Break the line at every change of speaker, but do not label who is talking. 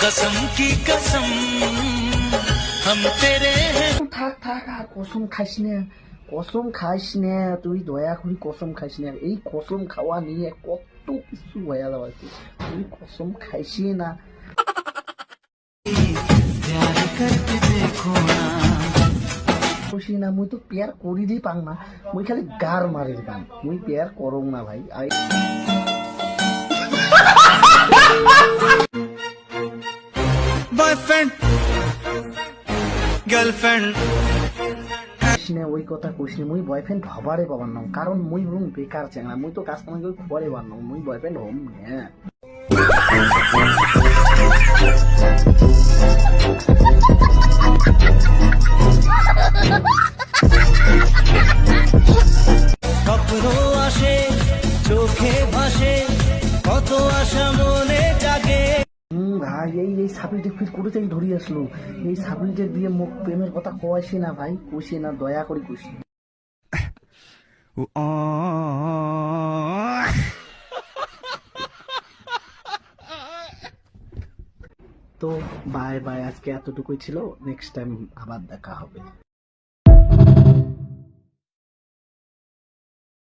कसम की कसम हम तेरे हैं
থাক থাক আর কসম খাইস না কসম খাইস না তুই দয়া করে কসম খাইস না এই কসম খাওয়া নিয়ে কত কিছু হয়ে যাওয়া তুই কসম খাইছি না
प्यार करके देखो ना
খুশি না মুই তো পেয়ার করি দি পাং না মুই খালি গার মারি দিবাম মুই পেয়ার করং না ভাই আই বয়ফ্রেন্ড গার্লফ্রেন্ড ওই কথা কইছি মুই বয়ফ্রেন্ড হবারে পাবার নাম কারণ মুই হুম বেকার মুই তো কাজ কামাই করে নাম মুই বয়ফ্রেন্ড হম
স্বপ্ন আসে চোখে ভাসে কত আশা
ভাই এই এই সাবিলটা ফির করে থেকে ধরি আসলো। এই সাবিলটার দিয়ে মুখ প্রেমের কথা কয়েছি না ভাই? কইছি না দয়া করে কইছি তো বাই বাই আজকে এতটুকুই ছিল। নেক্সট টাইম আবার দেখা হবে।